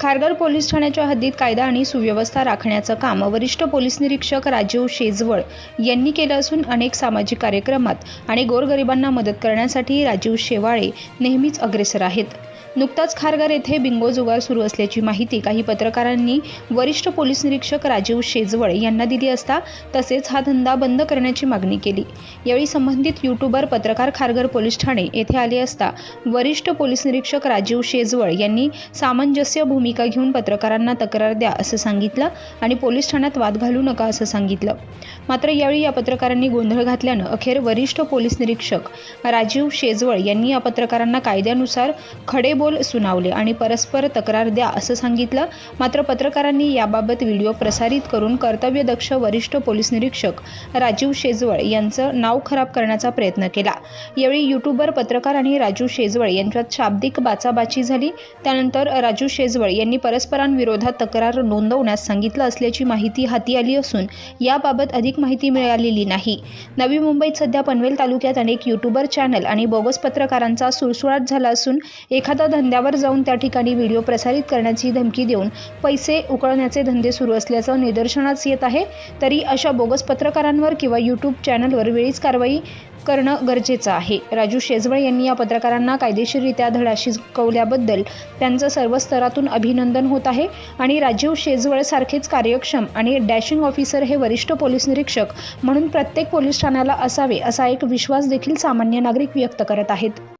Kharghar police ठाण्याच्या हद्दीत कायदा आणि सुव्यवस्था राखण्याचं काम वरिष्ठ पोलीस निरीक्षक राजीव शेजवळ यांनी केलं असून अनेक सामाजिक कार्यक्रमात आणि गोरगरिबांना मदत करण्यासाठी राजीव शेवाळे नेहमीच अग्रेसर आहेत. नुकताच खारघर येथे बिंगो जुगार सुरू असल्याची माहिती काही पत्रकारांनी वरिष्ठ पोलीस निरीक्षक राजीव शेजवळ यांना दिली असता तसेच हा धंदा बंद करण्याची मागणी केली. यावेळी संबंधित युट्यूबर पत्रकार खारघर पोलीस ठाणे येथे आले असता वरिष्ठ पोलीस निरीक्षक राजीव शेजवळ यांनी सामंजस्य भूमिका घेऊन पत्रकारांना तक्रार द्या असं सांगितलं आणि पोलीस ठाण्यात वाद घालू नका असं सांगितलं. मात्र यावेळी या पत्रकारांनी गोंधळ घातल्यानं अखेर वरिष्ठ पोलीस निरीक्षक राजीव शेजवळ यांनी या पत्रकारांना कायद्यानुसार खडे बोल सुनावले आणि परस्पर तक्रार द्या असं सांगितलं. मात्र पत्रकारांनी याबाबत व्हिडिओ प्रसारित करून कर्तव्यदक्ष वरिष्ठ पोलीस निरीक्षक राजीव शेजवळ यांचं नाव खराब करण्याचा प्रयत्न केला. यावेळी युट्यूबर पत्रकार आणि राजू शेजवळ यांच्यात शाब्दिक बाचाबाची झाली. त्यानंतर राजू शेजवळ यांनी परस्परांविरोधात तक्रार नोंदवण्यास सांगितलं असल्याची माहिती हाती आली असून याबाबत अधिक माहिती मिळालेली नाही. नवी मुंबईत सध्या पनवेल तालुक्यात अनेक युट्यूबर चॅनल आणि बोगस पत्रकारांचा सुळसुळाट झाला असून एखादा धंद्यावर जाऊन त्या ठिकाणी व्हिडिओ प्रसारित करण्याची धमकी देऊन पैसे उकळण्याचे धंदे सुरू असल्याचं निदर्शनास येत आहे. तरी अशा बोगस पत्रकारांवर किंवा यूट्यूब चॅनलवर वेळीच कारवाई करणं गरजेचं आहे. राजू शेजवळ यांनी या पत्रकारांना कायदेशीररित्या धडा शिकवल्याबद्दल त्यांचं सर्व स्तरातून अभिनंदन होत आहे आणि राजीव शेजवळ सारखेच कार्यक्षम आणि डॅशिंग ऑफिसर हे वरिष्ठ पोलीस निरीक्षक म्हणून प्रत्येक पोलीस ठाण्याला असावे असा एक विश्वास देखील सामान्य नागरिक व्यक्त करत आहेत.